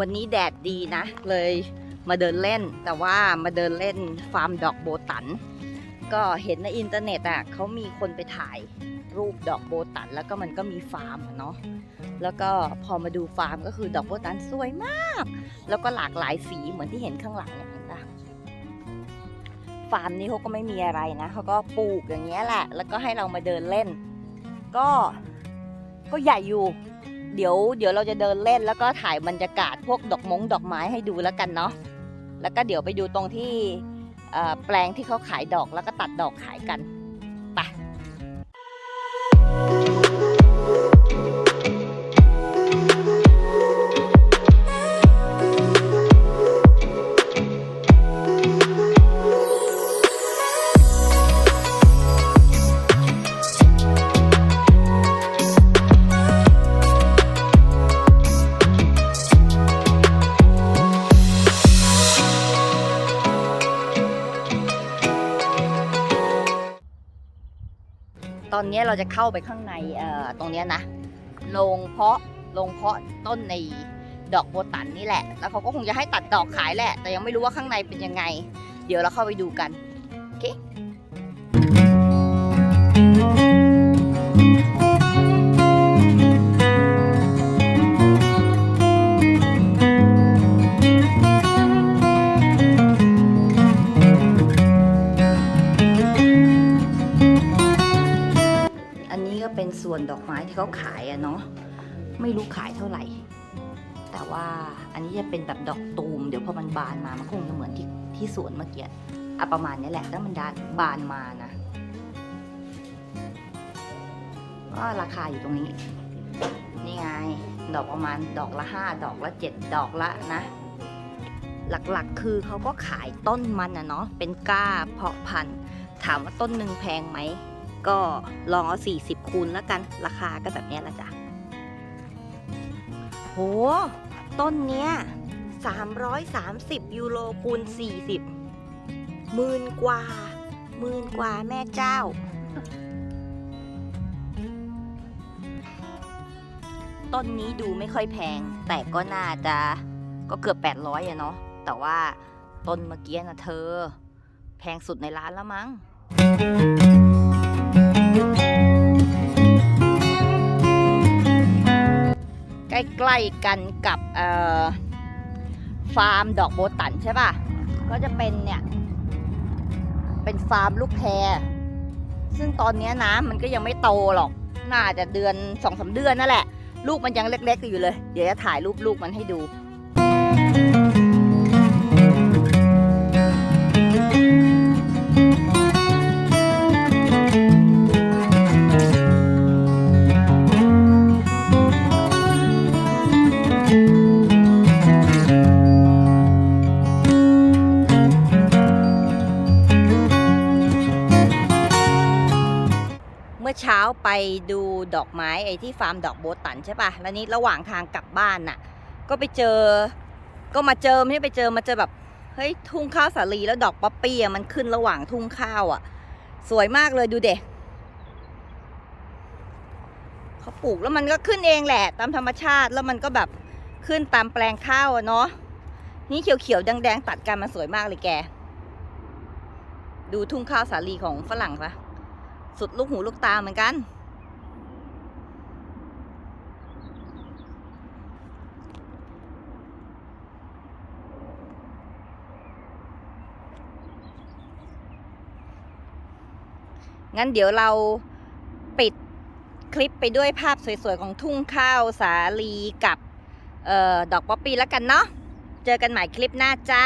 วันนี้แดดดีนะ เลยมาเดินเล่น แต่ว่ามาเดินเล่นฟาร์มดอกโบตัน ก็เห็นในอินเทอร์เน็ตอะเขามีคนไปถ่ายรูปดอกโบตัน แล้วก็มันก็มีฟาร์มเนาะแล้วก็พอมาดูฟาร์มก็คือดอกโบตันสวยมาก แล้วก็หลากหลายสีเหมือนที่เห็นข้างหลังเนี่ยเห็นปะฟาร์มนี้เขาก็ไม่มีอะไรนะเขาก็ปลูกอย่างเงี้ยแหละ แล้วก็ให้เรามาเดินเล่น ก็ก็ใหญ่อยู่ เดี๋ยวเดี๋ยวเราจะเดินเล่นแล้วก็ถ่ายบรรยากาศพวกดอกมงดอกไม้ให้ดูแล้วกันเนาะแล้วก็เดี๋ยวไปดูตรงที่แปลงที่เขาขายดอกแล้วก็ตัดดอกขายกัน ตอนนี้เราจะเข้าไปข้างในตรงนี้นะโรงเพาะโรงเพาะต้นในดอกโบตันนี่แหละ แล้วเขาก็คงจะให้ตัดดอกขายแหละ แต่ยังไม่รู้ว่าข้างในเป็นยังไง เดี๋ยวเราเข้าไปดูกัน นนี้ก็เป็นส่วนดอกไม้ที่เขาขายอะเนาะไม่รู้ขายเท่าไหร่ แต่ว่าอันนี้จะเป็นแบบดอกตูม เดี๋ยวพอมันบานมามันคงจะเหมือนที่ที่สวนเมื่อกี้อะประมาณนี้แหละถ้ามันดานบานมานะก็ราคาอยู่ตรงนี้ นี่ไง ดอกประมาณดอกละห้าดอกละเจ็ดดอกละนะ หลักๆคือเขาก็ขายต้นมันอะเนาะเป็นก้าเพาะพันธุ์ถามว่าต้นหนึ่งแพงไหม ก็ลองเอา 40 คูณแล้วกันราคาก็แบบนี้ละจ้ะโห ต้นเนี้ย 330 ยูโรคูณ 40หมื่นกว่าหมื่นกว่าแม่เจ้า ต้นนี้ดูไม่ค่อยแพง แต่ก็น่าจะก็เกือบ 800อะเนาะแต่ว่าต้นเมื่อกี้นะเธอ แพงสุดในร้านแล้วมั้ง ล้กันกับฟาร์มดอกโบตันใช่ป่ะ ก็จะเป็นเนี่ย เป็นฟาร์มลูกแพร ซึ่งตอนนี้น้ำมันก็ยังไม่โตหรอก น่าจะเดือนสองสาเดือนนั่นแหละ ลูกมันยังเล็กๆอยู่เลย เดี๋ยวจะถ่ายรูปลูกมันให้ดู มื่อเช้าไปดูดอกไม้ไอ้ที่ฟาร์มดอกโบตันใช่ปะแล้วนี้ระหว่างทางกลับบ้านน่ะ ก็ไปเจอ ก็มาเจอไม่ไปเจอมาเจอแบบ เฮ้ยทุ่งข้าวสาลีแล้วดอกป๊อปปี้มันขึ้นระหว่างทุ่งข้าวอะ สวยมากเลยดูเด็เขาปลูกแล้วมันก็ขึ้นเองแหละ ตามธรรมชาติแล้วมันก็แบบขึ้นตามแปลงข้าวอะเนาะ นี่เขียวๆแดงๆตัดกันมันสวยมากเลยแก ดูทุ่งข้าวสาลีของฝรั่งปะ สุดลูกหูลูกตาเหมือนกัน งั้นเดี๋ยวเราปิดคลิปไปด้วยภาพสวยๆ ของทุ่งข้าวสาลีกับออดอกป๊อปปี้แล้วกันเนาะ เจอกันใหม่คลิปหน้าจ้า